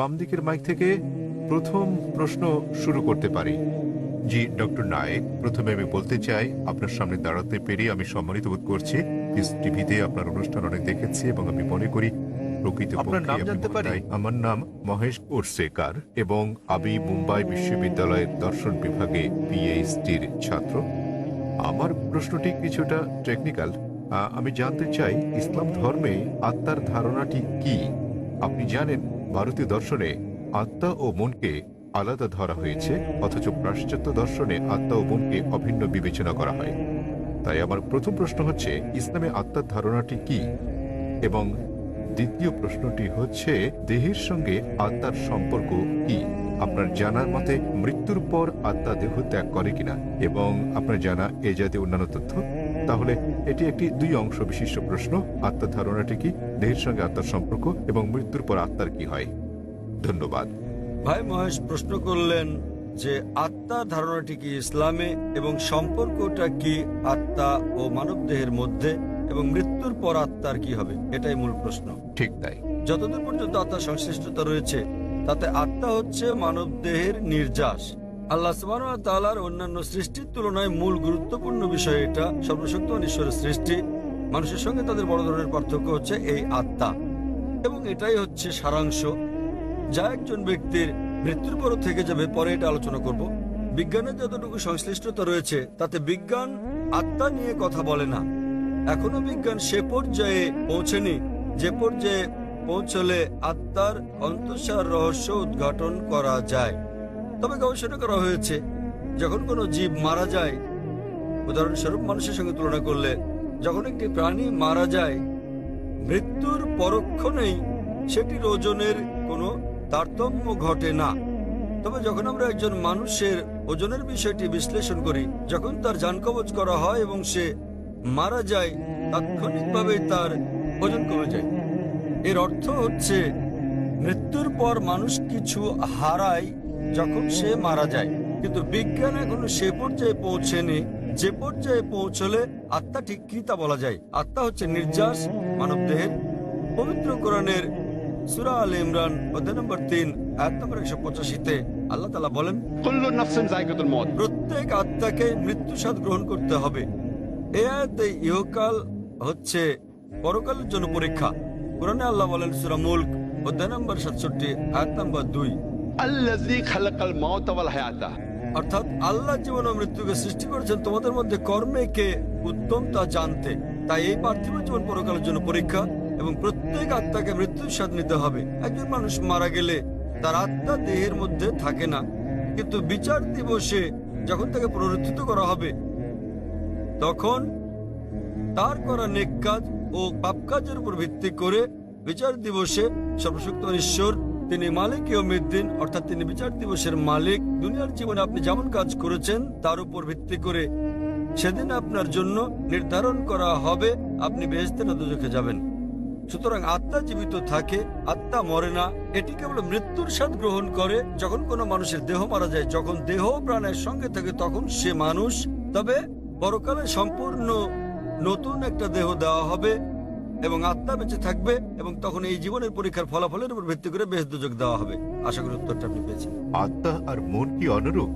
বাম দিকের মাইক থেকে প্রথম প্রশ্ন শুরু করতে পারি। জি ডক্টর নায়েক প্রথমে আমি বলতে চাই আপনার সামনে দাঁড়াতে পেরে আমি সম্মানিত বোধ করছি। পিস টিভিতে আপনার অনুষ্ঠান অনেক দেখেছি এবং আমি মনে করি প্রকৃত আপনার নাম জানতে পারি? আমার নাম মহেশ ওরসেকার এবং আমি মুম্বাই বিশ্ববিদ্যালয়ের দর্শন বিভাগে পিএইচডির ছাত্র। আমার প্রশ্নটি কিছুটা টেকনিক্যাল আমি জানতে চাই ইসলাম ধর্মে আত্মার ধারণাটি কি? আপনি জানেন ভারতীয় দর্শনে আত্মা ও মনকে আলাদা ধরা হয়েছে, অথচ পাশ্চাত্য দর্শনে আত্মা ও মনকে অভিন্ন বিবেচনা করা হয়। তাই আমার প্রথম প্রশ্ন হচ্ছে, ইসলামে আত্মার ধারণাটি কি? এবং দ্বিতীয় প্রশ্নটি হচ্ছে, দেহের সঙ্গে আত্মার সম্পর্ক কি? আপনার জানার মতে মৃত্যুর পর আত্মা দেহ ত্যাগ করে কিনা? এবং আপনার জানা এ জাতীয় অন্যান্য তথ্য? তাহলে এটি একটি দুই অংশ বিশিষ্ট প্রশ্ন। আত্মার ধারণাটি কি? দেহের সঙ্গে আত্মার সম্পর্ক এবং মৃত্যুর পর আত্মার কি হয়? ধন্যবাদ। ভাই মহেশ প্রশ্ন করলেন যে আত্মার ধারণাটি কি ইসলামে এবং সম্পর্কটা কি আত্মা ও মানব দেহের মধ্যে এবং মৃত্যুর পর আত্মার কি হবে? এটাই মূল প্রশ্ন। ঠিক তাই। যতদূর পর্যন্ত আত্মার সংশ্লিষ্টতা রয়েছে তাতে আত্মা হচ্ছে মানব দেহের নির্যাস। আল্লাহ তাআলার অন্যান্য সৃষ্টির তুলনায় মূল গুরুত্বপূর্ণ বিষয় এটা, সর্বশক্তিমান ঈশ্বরের সৃষ্টি। মানুষের সঙ্গে তাদের বড় ধরনের পার্থক্য হচ্ছে এই আত্মা। এবং এটাই হচ্ছে সারাংশ। যা একজন ব্যক্তির মৃত্যুর পরও থেকে যাবে, পরে এটা আলোচনা করব। বিজ্ঞানের যতটুকু সংশ্লিষ্টতা রয়েছে, তাতে বিজ্ঞান আত্মা নিয়ে কথা বলে না। এখনও বিজ্ঞান সে পর্যায়ে পৌঁছেনি, যে পর্যায়ে পৌঁছলে আত্মার অন্তঃসার রহস্য উদ্ঘাটন করা যায়। তবে গবেষণা করা হয়েছে, যখন কোনো জীব মারা যায়, উদাহরণস্বরূপ মানুষের সঙ্গে তুলনা করলে, যখন একটি প্রাণী মারা যায়, মৃত্যুর পরক্ষণেই সেটির ওজনের কোনো তারতম্য ঘটে না। তবে যখন আমরা একজন মানুষের ওজনের বিষয়টি বিশ্লেষণ করি, যখন তার যান কবচ করা হয় এবং সে মারা যায়, তাৎক্ষণিকভাবে তার ওজন কমে যায়। এর অর্থ হচ্ছে, মৃত্যুর পর মানুষ কিছু হারায় যখন সে মারা যায় কিন্তু বিজ্ঞান এখনও সে পর্যায়ে পৌঁছেনি। যে পর্যায়ে পৌঁছলে আত্মা ঠিক কি তা বলা যায়। আত্মা হচ্ছে নির্যাস মানব দেহের পবিত্র কোরআনের সুরা আল ইমরান অধ্যায় নম্বর তিন আয়াত নম্বর একশো পঁচাশিতে আল্লাহ তালা বলেন প্রত্যেক আত্মাকে মৃত্যু স্বাদ গ্রহণ করতে হবে। এ আয়াতে ইহকাল হচ্ছে পরকালের জন্য পরীক্ষা। কোরআনে আল্লাহ বলেন সুরা মুল্ক অধ্যায় নম্বর সাতষট্টি আয়াত নম্বর দুই। অর্থাৎ আল্লাহ জীবন ও মৃত্যুকে সৃষ্টি করেছেন তোমাদের মধ্যে কর্মে কে উত্তম তা জানতে। তাই এই পার্থিব জীবন পরকালের জন্য পরীক্ষা এবং প্রত্যেক আত্মাকে মৃত্যুর স্বাদ নিতে হবে। একজন মানুষ মারা গেলে তার আত্মা দেহের মধ্যে থাকে না। কিন্তু বিচার দিবসে যখন তাকে পুনরুত্থিত করা হবে, তখন তার করা নেক কাজ ও পাপ কাজের উপর ভিত্তি করে বিচার দিবসে সর্বশক্ত ঈশ্বর তিনি মালিক ইয়মিদ্দিন অর্থাৎ তিনি বিচার দিবসের মালিক। দুনিয়ার জীবনে আপনি যেমন কাজ করেছেন, তার উপর ভিত্তি করে সেদিন আপনার জন্য নির্ধারণ করা হবে। আপনি বেহেস্তে না দুজখে যাবেন। সুতরাং আত্মা জীবিত থাকে, আত্মা মরে না। এটি কেবল মৃত্যুর স্বাদ গ্রহণ করে। যখন কোনো মানুষের দেহ মারা যায়, যখন দেহ প্রাণের সঙ্গে থাকে, তখন সে মানুষ। তবে পরকালে সম্পূর্ণ নতুন একটা দেহ দেওয়া হবে। এবং আত্মা বেঁচে থাকবে এবং তখন এই জীবনের পরীক্ষার ফলাফলের উপর ভিত্তি করে বেশ দুযোগ দেওয়া হবে। আশা করি উত্তরটা আপনি পেয়েছেন। আত্মা আর মন কি অনুরূপ?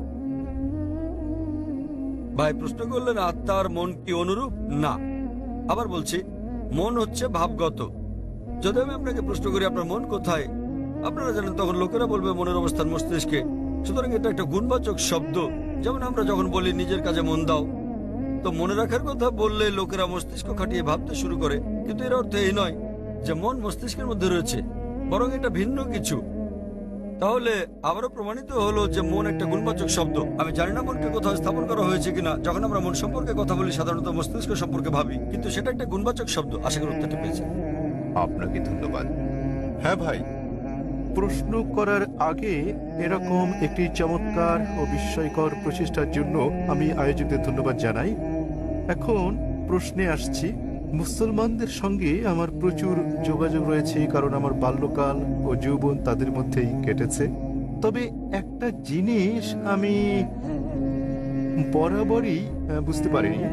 ভাই প্রশ্ন করলেন আত্মা আর মন কি অনুরূপ? না। আবার বলছি মন হচ্ছে ভাবগত। যদি আমি আপনাকে প্রশ্ন করি আপনার মন কোথায়? আপনারা জানেন তখন লোকেরা বলবে মনের অবস্থান মস্তিষ্কে। সুতরাং এটা একটা গুণবাচক শব্দ। যেমন আমরা যখন বলি নিজের কাজে মন দাও। তো মনে রাখার কথা বললে লোকেরা মস্তিষ্ক খাটিয়ে ভাবতে শুরু করে। কিন্তু এর অর্থ এই নয় যে মন মস্তিষ্কের মধ্যে রয়েছে, বরং এটা ভিন্ন কিছু। তাহলে আবারও প্রমাণিত হলো যে মন একটা গুণবাচক শব্দ। আমি জানি না মনকে কোথাও স্থাপন করা হয়েছে কিনা। যখন আমরা মন সম্পর্কে কথা বলি, সাধারণত মস্তিষ্ক সম্পর্কে ভাবি। কিন্তু সেটা একটা গুণবাচক শব্দ। আশা করি উত্তরটা পেয়েছেন। আপনাকে ধন্যবাদ। হ্যাঁ ভাই, প্রশ্ন করার আগে এরকম একটি চমৎকার ও বিস্ময়কর প্রচেষ্টার জন্য আমি আয়োজকদের ধন্যবাদ জানাই। এখন প্রশ্নে আসছি, মুসলমানদের সঙ্গে আমার প্রচুর যোগাযোগ রয়েছে, কারণ আমার বাল্যকাল ও যৌবন তাদের মধ্যেই কেটেছে। তবে একটা জিনিস আমি বরাবরই বুঝতে পারিনি।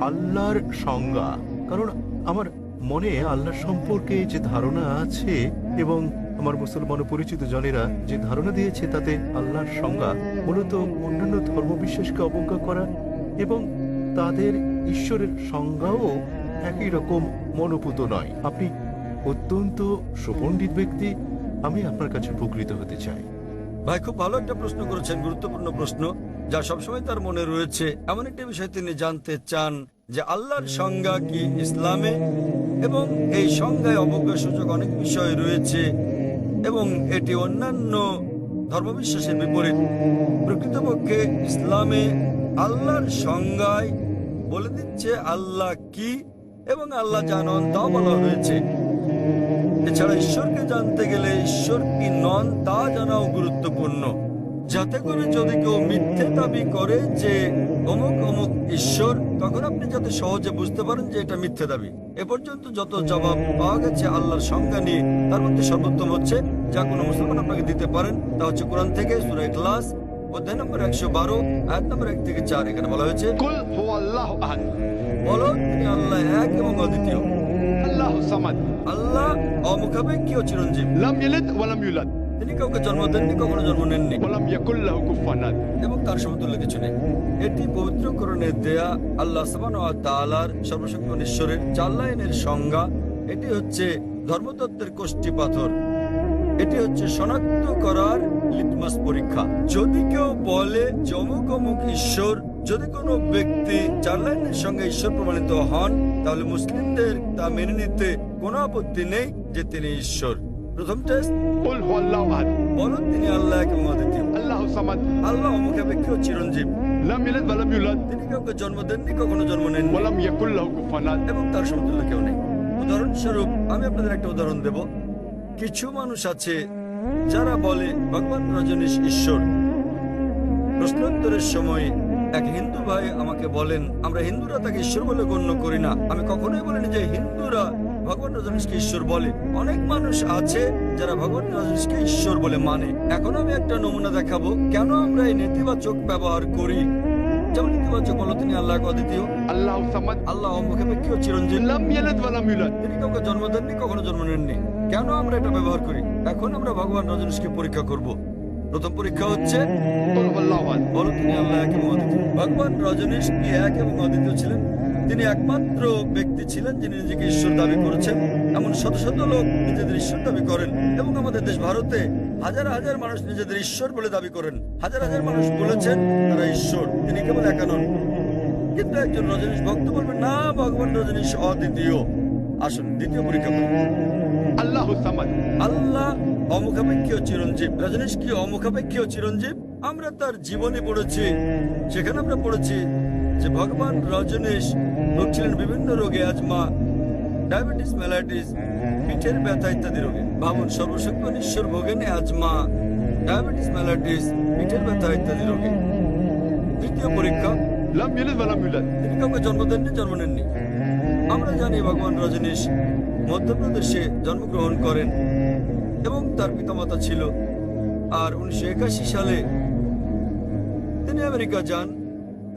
আল্লাহর সংজ্ঞা। কারণ আমার মনে আল্লাহ সম্পর্কে যে ধারণা আছে এবং আমার মুসলমান পরিচিত জনেরা যে ধারণা দিয়েছে, তাতে আল্লাহর সংজ্ঞা মূলত অন্যান্য ধর্মবিশ্বাসকে অবজ্ঞা করা এবং তাদের ঈশ্বরের সংজ্ঞাও একই রকম মনোপুত নয়। আপনি অত্যন্ত সুপণ্ডিত ব্যক্তি, আমি আপনার কাছে উপকৃত হতে চাই। ভাই, খুব ভালো একটা প্রশ্ন করেছেন, গুরুত্বপূর্ণ প্রশ্ন, যা সবসময় তার মনে রয়েছে। এমন একটা বিষয় তিনি জানতে চান যে আল্লাহর সংজ্ঞা কি ইসলামে? এবং এই সংজ্ঞায় অবজ্ঞা সূচক অনেক বিষয় রয়েছে, এবং এটি অন্যান্য ধর্মবিশ্বাসের বিপরীত। প্রকৃতপক্ষে ইসলামে আল্লাহর সংজ্ঞায় বলে দিচ্ছে, আল্লাহ কি এবং আল্লাহ জানন তাও বলা হয়েছে। এছাড়া ঈশ্বরকে জানতে গেলে ঈশ্বর কি নন তা জানাও গুরুত্বপূর্ণ। যাতে করে যদি কেউ মিথ্যে দাবি করে যে অমুক অমুক ঈশ্বর, তখন আপনি যাতে সহজে বুঝতে পারেন যে এটা মিথ্যে দাবি। এ পর্যন্ত যত জবাব পাওয়া গেছে আল্লাহর সংজ্ঞা নিয়ে, তার মধ্যে সর্বোত্তম হচ্ছে, যা কোনো মুসলমান আপনাকে দিতে পারেন, তা হচ্ছে কোরআন থেকে সুরাই ক্লাস তিনি কাউকে জন্ম দেননি কখনো জন্ম নেননি। এবং তার সমতুল্য কিছু নেই। এটি পবিত্র করণের দেয়া আল্লাহ সর্বশক্ত ঈশ্বরের চার লাইনের সংজ্ঞা। এটি হচ্ছে ধর্মতত্ত্বের কোষ্ঠী পাথর। এটি হচ্ছে শনাক্ত করার লিটমাস পরীক্ষা। যদি কেউ বলে যমুক ঈশ্বর যদি কোনো ব্যক্তি চার সঙ্গে ঈশ্বর প্রমাণিত হন তাহলে মুসলিমদের তা মেনে নিতে কোনো আপত্তি নেই যে তিনি ঈশ্বর। উদাহরণস্বরূপ আমি আপনাদের একটা উদাহরণ দেব। কিছু মানুষ আছে যারা বলে ভগবান রজনীশ ঈশ্বর, প্রশ্নোত্তরের সময় এক হিন্দু ভাই আমাকে বলেন, আমরা হিন্দুরা তাকে ঈশ্বর বলে গণ্য করি না। আমি কখনোই বলিনি যে হিন্দুরা ভগবান রজনীশকে ঈশ্বর বলে। অনেক মানুষ আছে যারা ভগবান রজনীশকে ঈশ্বর বলে মানে। এখন আমি একটা নমুনা দেখাবো। কেন আমরা এই নেতিবাচক ব্যবহার করি? যেমন ইতিবাচক বলো তিনি আল্লাহ অদ্বিতীয় আল্লাহ আল্লাহ চিরঞ্জীব। লাম ইয়ালাদ তিনি কাউকে জন্ম দেননি কখনো জন্ম নেননি। কেন আমরা এটা ব্যবহার করি? এখন আমরা ভগবান রজনীশকে পরীক্ষা করব। প্রথম পরীক্ষা হচ্ছে বলো তিনি আল্লাহ এক এবং অদ্বিতীয়। ভগবান রজনীশ কি এক এবং অদ্বিতীয় ছিলেন? তিনি একমাত্র ব্যক্তি ছিলেন যিনি নিজেকে ঈশ্বর দাবি করেছেন। এমন শত শত লোক নিজেদের ঈশ্বর দাবি করেন। এবং আমাদের দেশ ভারতে হাজার হাজার মানুষ নিজেদের ঈশ্বর বলে দাবি করেন। হাজার হাজার মানুষ বলেছেন তারা ঈশ্বর তিনি কেবল একা কিন্তু একজন রজনীশ ভক্ত বলবেন না ভগবান রজনীশ অদ্বিতীয়। আসুন দ্বিতীয় পরীক্ষা আল্লাহ চিরঞ্জীব। রজনীশ কি অমুখাপেক্ষীয় চিরঞ্জীব? আমরা তার জীবনে পড়েছি। সেখানে আমরা পড়েছি যে ভগবান রজনীশ ভুগছিলেন বিভিন্ন রোগে আজমা ডায়াবেটিস ম্যালাইটিস পিঠের ব্যথা ইত্যাদি রোগে ভাবুন সর্বশক্তিমান ঈশ্বর ভোগেন আজমা ডায়াবেটিস ম্যালাডিস পিঠের ব্যথা ইত্যাদি রোগে তৃতীয় পরীক্ষা। তিনি কাউকে জন্ম দেননি, জন্ম নেননি। আমরা জানি ভগবান রজনীশ মধ্যপ্রদেশে জন্মগ্রহণ করেন এবং তার পিতামাতা ছিল। আর উনিশশো একাশি সালে তিনি আমেরিকা যান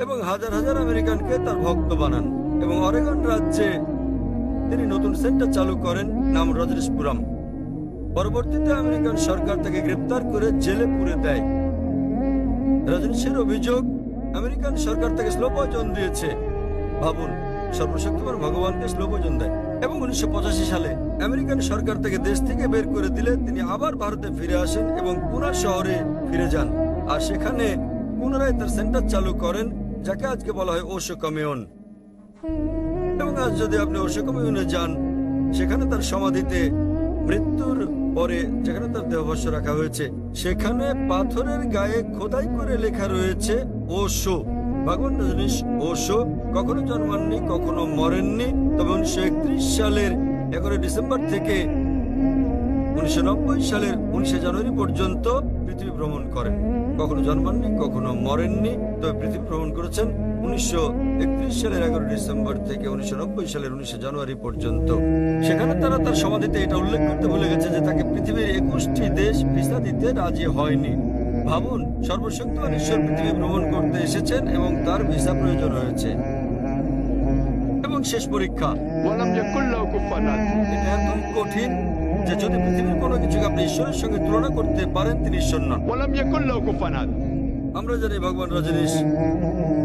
এবং হাজার হাজার আমেরিকানকে তার ভক্ত বানান এবং অরেগন রাজ্যে তিনি নতুন সেন্টার চালু করেন, নাম রজনীশপুরম। পরবর্তীতে আমেরিকান সরকার তাকে গ্রেপ্তার করে জেলে পুরে দেয়। রজনীশের অভিযোগ, আমেরিকান সরকার তাকে স্লো পয়জন দিয়েছে। ভাবুন, সর্বশক্তিমান ভগবানকে স্লো পয়জন দেয়। এবং উনিশশো পঁচাশি সালে আমেরিকান সরকার তাকে দেশ থেকে বের করে দিলে তিনি আবার ভারতে ফিরে আসেন এবং পুনা শহরে ফিরে যান। আর সেখানে পুনরায় তার সেন্টার চালু করেন, যাকে আজকে বলা হয় ওশো কমিউন এবং আজ যদি আপনি ওশো কমিউনে যান, সেখানে তার সমাধিতে মৃত্যুর পরে যেখানে তার দেহবর্ষ রাখা হয়েছে, সেখানে পাথরের গায়ে খোদাই করে লেখা রয়েছে ওশো ভগবান রজনীশ ওশো কখনো জন্মাননি, কখনো মরেননি, তবে উনিশশো একত্রিশ সালের এগারোই ডিসেম্বর থেকে উনিশশো নব্বই সালের উনিশে জানুয়ারি পর্যন্ত পৃথিবী ভ্রমণ করেন। কখনো জন্মাননি, কখনো মরেননি, তবে পৃথিবী ভ্রমণ করেছেন উনিশশো সালের এগারো ডিসেম্বর থেকে উনিশশো সালের উনিশে জানুয়ারি পর্যন্ত। সেখানে তারা তার সমাধিতে এটা উল্লেখ করতে ভুলে গেছে যে তাকে পৃথিবীর একুশটি দেশ ভিসা দিতে রাজি হয়নি। ভাবুন সর্বশক্তিমান ঈশ্বর পৃথিবী ভ্রমণ করতে এসেছেন এবং তার ভিসা প্রয়োজন হয়েছে। এবং শেষ পরীক্ষা। এত কঠিন যে যদি পৃথিবীর কোনো কিছুকে আপনি ঈশ্বরের সঙ্গে তুলনা করতে পারেন তিনি ঈশ্বর নন। আমরা জানি ভগবান রজনীশ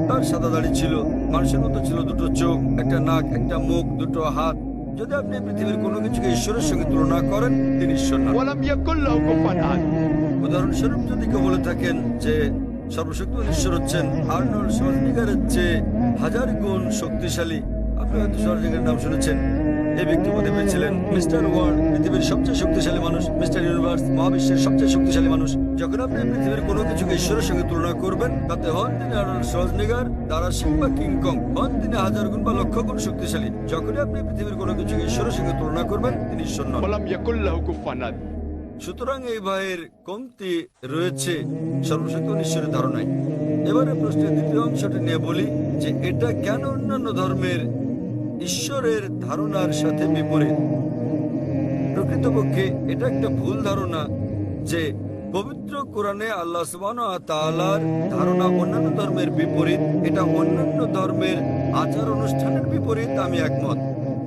তার সাদা দাড়ি ছিল মানুষের মতো ছিল দুটো চোখ একটা নাক একটা মুখ দুটো হাত। যদি আপনি পৃথিবীর কোনো কিছুকে ঈশ্বরের সঙ্গে তুলনা করেন তিনি ঈশ্বর উদাহরণস্বরূপ যদি কেউ বলে থাকেন যে সর্বশক্তিমান ঈশ্বর হচ্ছেন আর্নল্ড সজনিগারের চেয়ে হাজার গুণ শক্তিশালী। আপনি হয়তো সরজিকের নাম শুনেছেন। এই ব্যক্তি পদে পেয়েছিলেন মিস্টার ওয়ার্ল্ড পৃথিবীর সবচেয়ে শক্তিশালী মানুষ মিস্টার ইউনিভার্স মহাবিশ্বের সবচেয়ে শক্তিশালী মানুষ। যখন আপনি পৃথিবীর কোনো কিছুকে ঈশ্বরের সঙ্গে তুলনা করবেন তাতে হন তিনি সজনিগার দ্বারা কিংবা কিংকং হন তিনি হাজার গুণ বা লক্ষ গুণ শক্তিশালী। যখনই আপনি পৃথিবীর কোনো কিছুকে ঈশ্বরের সঙ্গে তুলনা করবেন তিনি ঈশ্বর নন। সুতরাং এই ভাইয়ের কমতি রয়েছে সর্বশক্তি ঈশ্বরের ধারণায়। এবারে প্রশ্নের দ্বিতীয় অংশটি নিয়ে বলি যে এটা কেন অন্যান্য ধর্মের ঈশ্বরের ধারণার সাথে বিপরীত। প্রকৃতপক্ষে এটা একটা ভুল ধারণা যে পবিত্র কোরআনে আল্লাহ সুবহান ধারণা অন্যান্য ধর্মের বিপরীত, এটা অন্যান্য ধর্মের আচার অনুষ্ঠানের বিপরীত আমি একমত।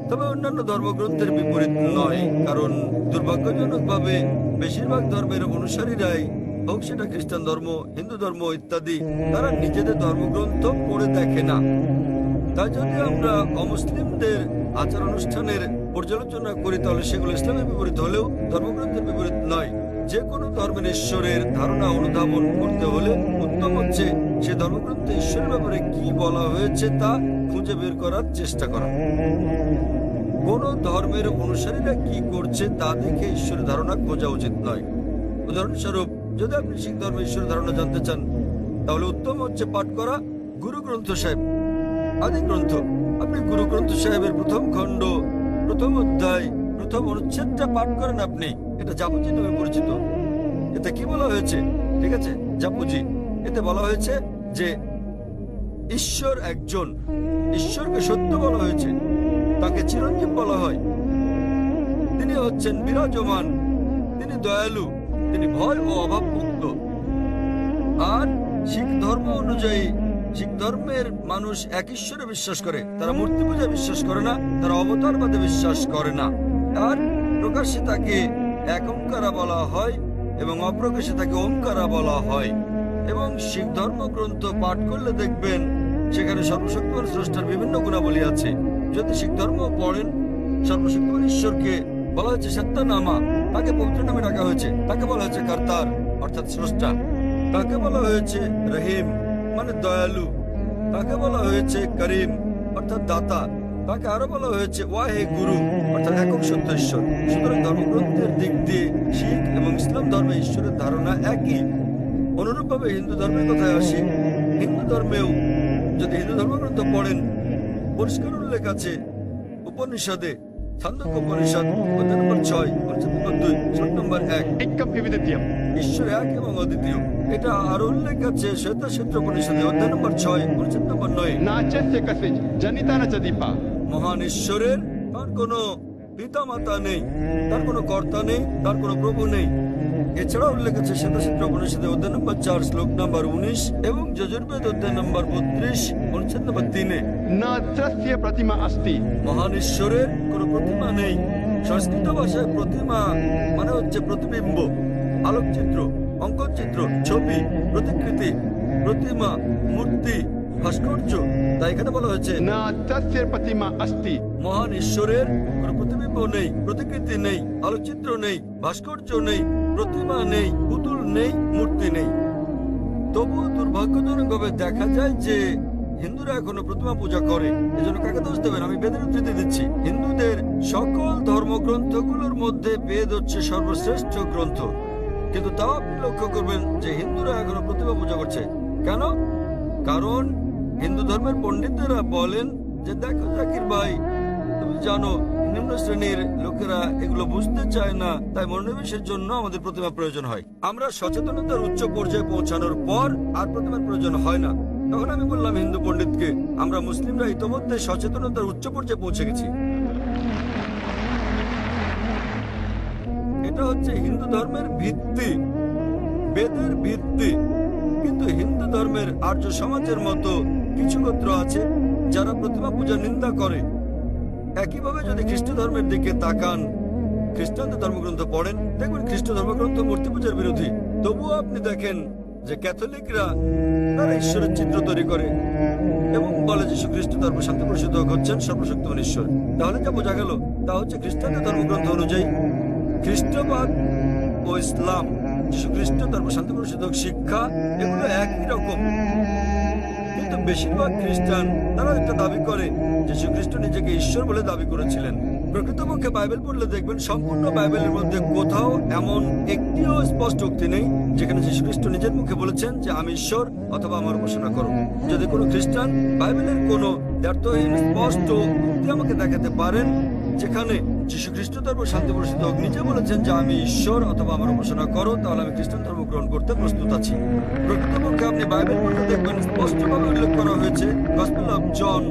তবে অন্যান্য ধর্মগ্রন্থের বিপরীত নয়, কারণ দুর্ভাগ্যজনকভাবে বেশিরভাগ ধর্মের অনুসারীরাই হোক সেটা খ্রিস্টান ধর্ম, হিন্দু ধর্ম ইত্যাদি, তারা নিজেদের ধর্মগ্রন্থ পড়ে দেখে না। তাই যদি আমরা অমুসলিমদের আচার অনুষ্ঠানের পর্যালোচনা করি, তাহলে সেগুলো ইসলামের বিপরীত হলেও ধর্মগ্রন্থের বিপরীত নয়। যে কোনো ধর্মের ঈশ্বরের ধারণা অনুধাবন করতে হলে উত্তম হচ্ছে সে ধর্মগ্রন্থে ঈশ্বরের ব্যাপারে কি বলা হয়েছে তা খুঁজে বের করার চেষ্টা করা। কোন ধর্মের অনুসারীরা কি করছে তা দেখে ঈশ্বরের ধারণা খোঁজা উচিত নয়। উদাহরণস্বরূপ, যদি আপনি শিখ ধর্মের ঈশ্বরের ধারণা জানতে চান, তাহলে উত্তম হচ্ছে পাঠ করা গুরু গ্রন্থ সাহেব। আদি গ্রন্থ আপনি গুরু গ্রন্থ সাহেবের প্রথম খণ্ড, প্রথম অধ্যায়, প্রথম অনুচ্ছেদটা পাঠ করেন আপনি। এটা জাপুজি নামে পরিচিত। এতে কি বলা হয়েছে? ঠিক আছে জাপুজি এতে বলা হয়েছে যে ঈশ্বর একজন। ঈশ্বরকে সত্য বলা হয়েছে। তাকে চিরঞ্জীব বলা হয়। তিনি হচ্ছেন বিরাজমান। তিনি দয়ালু। তিনি ভয় ও অভাব মুক্ত আর শিখ ধর্ম অনুযায়ী শিখ ধর্মের মানুষ এক ঈশ্বরে বিশ্বাস করে, তারা মূর্তি পূজায় বিশ্বাস করে না, তারা অবতারবাদে বিশ্বাস করে না। আর প্রকাশ্যে তাকে এক ওঙ্কারা বলা হয় এবং অপ্রকাশ্যে তাকে ওঙ্কারা বলা হয়। এবং শিখ ধর্মগ্রন্থ পাঠ করলে দেখবেন, সেখানে সর্বশক্তিমান স্রষ্টার বিভিন্ন গুণাবলী আছে। যদি শিখ ধর্ম পড়েন, সর্বশক্তিমান ঈশ্বরকে বলা হয়েছে সত্যানামা, তাকে পবিত্র নামে ডাকা হয়েছে, তাকে বলা হয়েছে কর্তার, অর্থাৎ স্রষ্টা। তাকে বলা হয়েছে রহিম। মানে দয়ালু। তাকে বলা হয়েছে করিম অর্থাৎ দাতা। তাকে আরও বলা হয়েছে ওয়াহে গুরু অর্থাৎ একক সত্য ঈশ্বর। সুতরাং ধর্মগ্রন্থের দিক দিয়ে শিখ এবং ইসলাম ধর্মে ঈশ্বরের ধারণা একই। অনুরূপভাবে হিন্দু ধর্মের কথায় আসি। হিন্দু ধর্মেও যদি হিন্দু ধর্মগ্রন্থ পড়েন পরিষ্কার উল্লেখ আছে। উপনিষদে ছান্দক উপনিষদ অধ্যায় নম্বর ছয় দুই নম্বর এক। ঈশ্বর এক এবং অদ্বিতীয়। এটা আর উল্লেখ আছে শ্বেতাক্ষেত্র পরিষদে অধ্যায় নম্বর ছয় পরিষদ নম্বর নয়। নাচেছে কাছে জানিতা না চাদিপা মহান ঈশ্বরের তার কোনো পিতামাতা নেই তার কোনো কর্তা নেই তার কোনো প্রভু নেই। এছাড়া উল্লেখ আছে শ্বেতাক্ষেত্র পরিষদে অধ্যায় নম্বর চার শ্লোক নম্বর উনিশ এবং যজুর্বেদ অধ্যায় নম্বর বত্রিশ অনুচ্ছেদ নম্বর তিনে। না নাচস্য প্রতিমা আস্তি মহান ঈশ্বরের কোনো প্রতিমা নেই। সংস্কৃত ভাষায় প্রতিমা মানে হচ্ছে প্রতিবিম্ব আলোকচিত্র। অঙ্কনচিত্র ছবি প্রতিকৃতি প্রতিমা মূর্তি ভাস্কর্য তাই এখানে বলা হয়েছে। না তস্যের প্রতিমা আস্তি মহান ঈশ্বরের কোন প্রতিবিম্ব নেই প্রতিকৃতি নেই আলোচিত্র নেই ভাস্কর্য নেই প্রতিমা নেই পুতুল নেই মূর্তি নেই। তবুও দুর্ভাগ্যজনকভাবে দেখা যায় যে হিন্দুরা এখনও প্রতিমা পূজা করে। এজন্য কাকে দোষ দেবেন? আমি বেদের উদ্ধৃতি দিচ্ছি। হিন্দুদের সকল ধর্মগ্রন্থগুলোর মধ্যে বেদ হচ্ছে সর্বশ্রেষ্ঠ গ্রন্থ। কিন্তু তাও আপনি লক্ষ্য করবেন যে হিন্দুরা এখনও প্রতিমা পূজা করছে। কেন? কারণ হিন্দু ধর্মের পণ্ডিতরা বলেন যে, দেখো জাকির ভাই, তুমি জানো, নিম্ন শ্রেণির লোকেরা এগুলো বুঝতে চায় না, তাই মনোনিবেশের জন্য আমাদের প্রতিমা প্রয়োজন হয়। আমরা সচেতনতার উচ্চ পর্যায়ে পৌঁছানোর পর আর প্রতিমার প্রয়োজন হয় না। তখন আমি বললাম, হিন্দু পণ্ডিতকে, আমরা মুসলিমরা ইতোমধ্যে সচেতনতার উচ্চ পর্যায়ে পৌঁছে গেছি। এটা হচ্ছে হিন্দু ধর্মের ভিত্তি, বেদের ভিত্তি। কিন্তু হিন্দু ধর্মের আর্য সমাজের মতো কিছু গোত্র আছে যারা প্রতিমা পূজা নিন্দা করে। একইভাবে যদি খ্রিস্ট ধর্মের দিকে তাকান খ্রিস্টানদের ধর্মগ্রন্থ পড়েন, দেখবেন খ্রিস্ট ধর্মগ্রন্থ মূর্তি পূজার বিরোধী। তবুও আপনি দেখেন যে ক্যাথলিকরা তারা ঈশ্বরের চিত্র তৈরি করে এবং বলে যীশু খ্রিস্ট ধর্ম শান্তি পরিশুদ্ধ হচ্ছেন সর্বশক্তিমান ঈশ্বর। তাহলে যা বোঝা গেল, তা হচ্ছে খ্রিস্টানদের ধর্মগ্রন্থ অনুযায়ী খ্রিস্টবাদ ও ইসলাম খ্রিস্ট ধর্ম শান্তি পরিশুদ্ধ শিক্ষা, এগুলো একই রকম। কিন্তু বেশিরভাগ খ্রিস্টান তারা একটা দাবি করে যে খ্রিস্ট নিজেকে ঈশ্বর বলে দাবি করেছিলেন। প্রকৃতপক্ষে বাইবেল পড়লে দেখবেন সম্পূর্ণ বাইবেলের মধ্যে কোথাও এমন একটিও স্পষ্ট উক্তি নেই, যেখানে খ্রিস্ট নিজের মুখে বলেছেন যে, আমি ঈশ্বর অথবা আমার উপাসনা করো। যদি কোনো খ্রিস্টান বাইবেলের কোনো স্পষ্ট উক্তি আমাকে দেখাতে পারেন, যেখানে যীশু খ্রিস্ট ধর্ম শান্তি প্রসিদ্ধ নিজে বলেছেন যে আমি ঈশ্বর অথবা আমার উপাসনা করো, তাহলে আমি খ্রিস্টান ধর্ম গ্রহণ করতে প্রস্তুত আছি। প্রকৃতপক্ষে আপনি বাইবেল পড়লে দেখবেন স্পষ্টভাবে উল্লেখ করা হয়েছে জন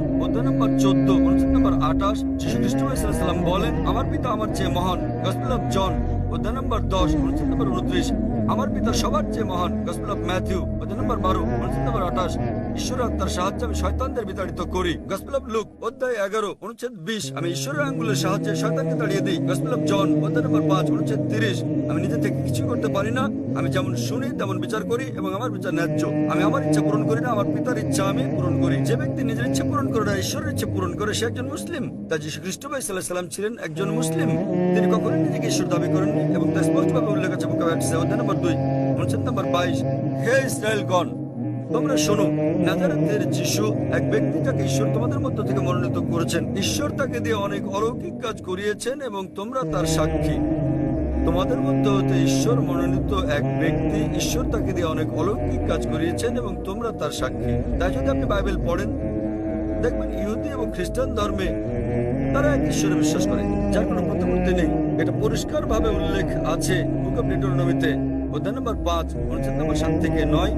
নম্বর চোদ্দ নম্বর আঠাশ যীশু খ্রিস্ট বলেন, আমার পিতা আমার চেয়ে মহান গসপেল জন অধ্যায় নম্বর দশ, অনুচ্ছেদ নম্বর উনত্রিশ, আমার পিতা সবার চেয়ে মহান গসপেল অফ ম্যাথিউ অধ্যায় নম্বর বারো, অনুচ্ছেদ নম্বর আঠাশ আমি নিজে থেকে কিছু করতে পারি না। আমি যেমন শুনি, তেমন বিচার করি এবং আমার বিচার ন্যায্য। আমি আমার ইচ্ছা পূরণ করি না, আমার পিতার ইচ্ছা আমি পূরণ করি। যে ব্যক্তি নিজের ইচ্ছা পূরণ করে না, ঈশ্বরের ইচ্ছা পূরণ করে, সে একজন মুসলিম। তা যীশু খ্রিস্ট ভাই ছিলেন একজন মুসলিম। তিনি কখনোই নিজেকে ঈশ্বর দাবি করেননি এবং তা স্পষ্টভাবে উল্লেখ আছে নম্বর দুই, অনুচ্ছেদ নম্বর বাইশ। হে ইসরায়েলগণ তোমরা শোনো, নাজারেতের যিশু এক ব্যক্তি যাকে ঈশ্বর তোমাদের মধ্য থেকে মনোনীত করেছেন। ঈশ্বর তাকে দিয়ে অনেক অলৌকিক কাজ করিয়েছেন এবং তোমরা তার সাক্ষী। তোমাদের মধ্যে হতে ঈশ্বর মনোনীত এক ব্যক্তি ঈশ্বর তাকে দিয়ে অনেক অলৌকিক কাজ করিয়েছেন এবং তোমরা তার সাক্ষী। তাই যদি আপনি বাইবেল পড়েন, দেখবেন ইহুদি এবং খ্রিস্টান ধর্মে তারা এক ঈশ্বরে বিশ্বাস করে, যার কোনো প্রতিমূর্তি নেই। এটা পরিষ্কার ভাবে উল্লেখ আছে, বুক অফ নিটোনমিতে অধ্যায় নম্বর পাঁচ, অনুচ্ছেদ নম্বর সাত থেকে নয়।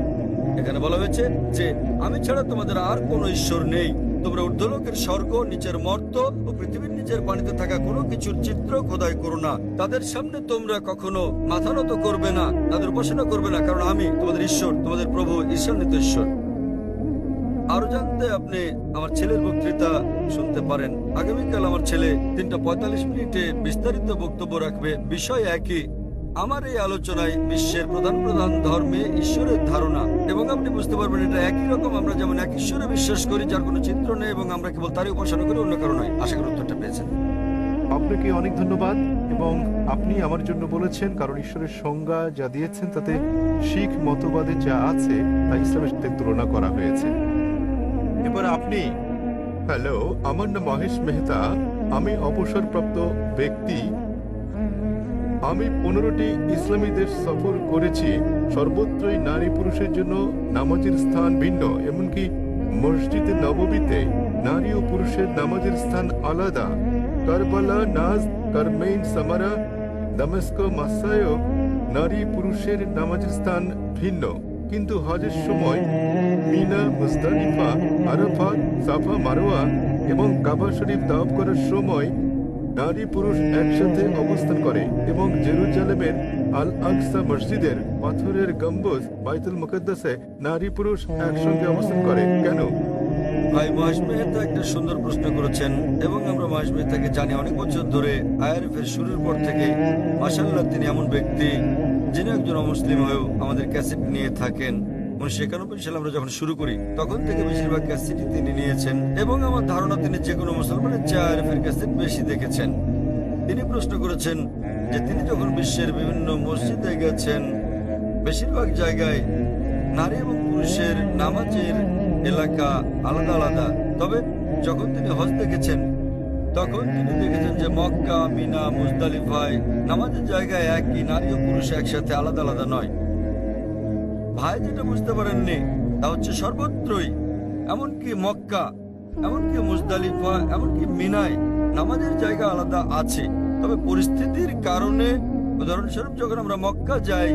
এখানে বলা হয়েছে যে, আমি ছাড়া তোমাদের আর কোনো ঈশ্বর নেই। তোমরা ঊর্ধ্বলোকের স্বর্গ, নিচের মর্ত ও পৃথিবীর নিচের পানিতে থাকা কোনো কিছুর চিত্র খোদাই করো না। তাদের সামনে তোমরা কখনো মাথা নত করবে না, তাদের উপাসনা করবে না, কারণ আমি তোমাদের ঈশ্বর, তোমাদের প্রভু ঈশ্বর ঈশ্বর। আরও জানতে আপনি আমার ছেলের বক্তৃতা শুনতে পারেন। আগামীকাল আমার ছেলে তিনটা পঁয়তাল্লিশ মিনিটে বিস্তারিত বক্তব্য রাখবে। বিষয় একই আমার এই আলোচনায় বিশ্বের প্রধান প্রধান ধর্মে ঈশ্বরের ধারণা, এবং আপনি বুঝতে পারবেন এটা একই রকম, আমরা যেমন এক ঈশ্বরে বিশ্বাস করি, যার কোনো চিত্র নেই, এবং আমরা কেবল তারই উপাসনা করি, অন্য কারও নয়। আশা করি উত্তরটা পেয়েছেন। আপনাকে অনেক ধন্যবাদ, এবং আপনি আমার জন্য বলেছেন, কারণ ঈশ্বরের সংজ্ঞা যা দিয়েছেন, তাতে শিখ মতবাদে যা আছে, তা ইসলামের সাথে তুলনা করা হয়েছে। এবার আপনি, হ্যালো, আমার নাম মহেশ মেহতা, আমি অবসরপ্রাপ্ত ব্যক্তি আমি পনেরোটি ইসলামী দেশ সফর করেছি। সর্বত্রই নারী পুরুষের জন্য নামাজের স্থান ভিন্ন, এমনকি মসজিদে নববীতে নারী ও পুরুষের নামাজের স্থান আলাদা। কারবালা, নাজ, কারমেইন, সামারা, দামেস্ক, মাসায়ও নারী পুরুষের নামাজের স্থান ভিন্ন। কিন্তু হজের সময় Mina, Muzdalifah, Arafat, Safa Marwa এবং কাবা শরীফ তাওয়াফ করার সময় নারী পুরুষ একসাথে অবস্থান করে এবং জেরুজালেমের আল আকসা মসজিদের পাথরের গম্বুজ বাইতুল মুকদ্দাসে নারী পুরুষ একসঙ্গে অবস্থান করে। কেন? ভাই মহেশ মেহতা একটা সুন্দর প্রশ্ন করেছেন এবং আমরা মহেশ মেহতাকে জানি অনেক বছর ধরে। আইআরএফ এর শুরুর পর থেকে মাসাল্লাহ তিনি এমন ব্যক্তি যিনি একজন অমুসলিম হয়েও আমাদের ক্যাসেট নিয়ে থাকেন। উনিশশো একানব্বই সালে আমরা যখন শুরু করি, তখন থেকে বেশিরভাগ ক্যাসেটই তিনি নিয়েছেন এবং আমার ধারণা তিনি যে কোনো মুসলমানের চেয়ে আইআরএফ ক্যাসেট বেশি দেখেছেন। তিনি প্রশ্ন করেছেন যে তিনি যখন বিশ্বের বিভিন্ন মসজিদে গেছেন, বেশিরভাগ জায়গায় নারী এবং পুরুষের নামাজের এলাকা আলাদা আলাদা। তবে যখন তিনি হজ দেখেছেন, তখন তিনি দেখেছেন যে মক্কা, মিনা, মুজদালিফায় নামাজের জায়গায় একই, নারী ও পুরুষ একসাথে আলাদা আলাদা নয়। ভাই যেটা বুঝতে পারেননি, তা হচ্ছে সর্বত্রই, এমনকি মক্কা, এমনকি মুজদালিফা, এমনকি মিনায় নামাজের জায়গা আলাদা আছে। তবে পরিস্থিতির কারণে উদাহরণস্বরূপ যখন আমরা মক্কা যাই,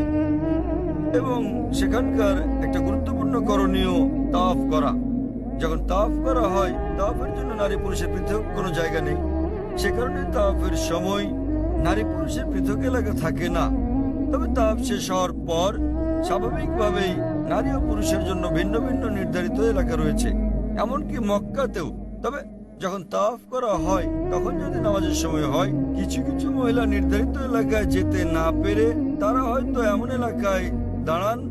এবং সেখানকার একটা গুরুত্বপূর্ণ করণীয় তাফ করা, যখন তাফ করা হয় তাফের জন্য নারী পুরুষের পৃথক কোনো জায়গা নেই। সে কারণে তাফের সময় নারী পুরুষের পৃথক এলাকা থাকে না। তবে তাফ শেষ হওয়ার পর স্বাভাবিকভাবেই নারী ও পুরুষের জন্য ভিন্ন ভিন্ন নির্ধারিত এলাকা রয়েছে। এমনকি মক্কাতেও। তবে যখন তাওয়াফ করা হয়, তখন যদি নামাজের সময় হয়, কিছু কিছু মহিলা নির্ধারিত এলাকায় যেতে না পেরে তারা হয়তো এমন এলাকায় দাঁড়ান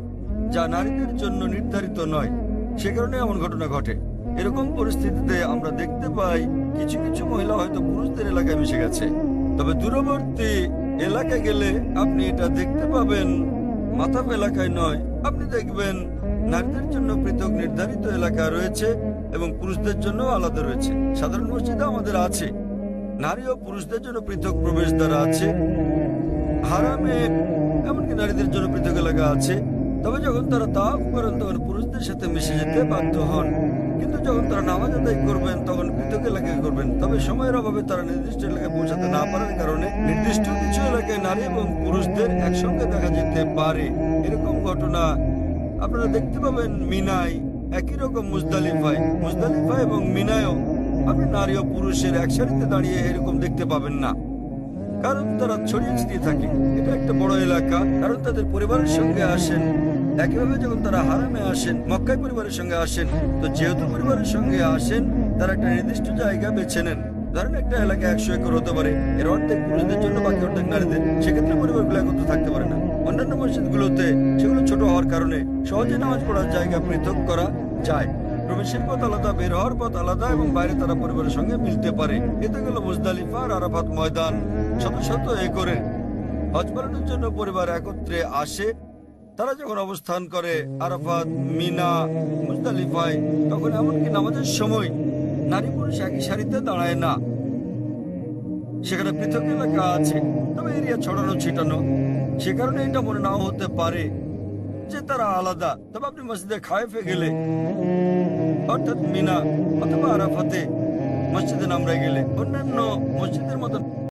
যা নারীদের জন্য নির্ধারিত নয়। সে কারণে এমন ঘটনা ঘটে। এরকম পরিস্থিতিতে আমরা দেখতে পাই, কিছু কিছু মহিলা হয়তো পুরুষদের এলাকায় মিশে গেছে। তবে দূরবর্তী এলাকায় গেলে আপনি এটা দেখতে পাবেন মাথাপ এলাকায় নয়। আপনি দেখবেন, নারীদের জন্য পৃথক নির্ধারিত এলাকা রয়েছে এবং পুরুষদের জন্য আলাদা রয়েছে। সাধারণ মসজিদে আমাদের আছে। নারী ও পুরুষদের জন্য পৃথক প্রবেশদ্বার আছে। হারামে, এমনকি নারীদের জন্য পৃথক এলাকা আছে। তবে যখন তারা তাফ করেন, তখন পুরুষদের সাথে মিশে যেতে বাধ্য হন। কিন্তু যখন তারা নামাজ আদায় করবেন, তখন পৃথক এলাকায় করবেন। তবে সময়ের অভাবে তারা নির্দিষ্ট এলাকায় পৌঁছাতে না পারার কারণে নির্দিষ্ট কিছু এলাকায় নারী এবং পুরুষদের একসঙ্গে দেখা যেতে পারে। এরকম ঘটনা আপনারা দেখতে পাবেন মিনাই একই রকম মুজদালিফায়। মুজদালিফা এবং মিনায়ও আপনি নারী ও পুরুষের একসারিতে দাঁড়িয়ে এরকম দেখতে পাবেন না। কারণ তারা ছড়িয়ে ছিটিয়ে থাকে। এটা একটা বড় এলাকা, কারণ তাদের পরিবারের সঙ্গে আসেন। একইভাবে যখন তারা হারামে আসেন, মক্কায় পরিবারের সঙ্গে আসেন, তো যেহেতু পরিবারের সঙ্গে আসেন, তারা একটা নির্দিষ্ট জায়গা বেছে নেন। ধরেন একটা এলাকা একশো একর হতে পারে। এর অর্ধেক পুরুষদের জন্য, বাকি অর্ধেক নারীদের। সেক্ষেত্রে পরিবারগুলো একত্র থাকতে পারে না। অন্যান্য মসজিদগুলোতে সেগুলো ছোট হওয়ার কারণে সহজে নামাজ পড়ার জায়গা পৃথক করা যায়। প্রবেশের পথ আলাদা, বের হওয়ার পথ আলাদা এবং বাইরে তারা পরিবারের সঙ্গে মিলতে পারে। এতে গেল মুজদালিফা আর আরাফাত ময়দান, শত শত একরে। হজ পালনের জন্য পরিবার একত্রে আসে তারা যখন অবস্থান করে আরাফাত, মিনা মুজদালিফায় তখন এমনকি নামাজের সময় নারী পুরুষ একই সারিতে দাঁড়ায় না। সেখানে পৃথক এলাকা আছে, তবে এরিয়া ছড়ানো, ছিটানো। সে কারণে এটা মনে নাও হতে পারে যে তারা আলাদা। তবে আপনি মসজিদে খায়েফে গেলে, অর্থাৎ মিনা অথবা আরাফাতে মসজিদে নামরা গেলে, অন্যান্য মসজিদের মতো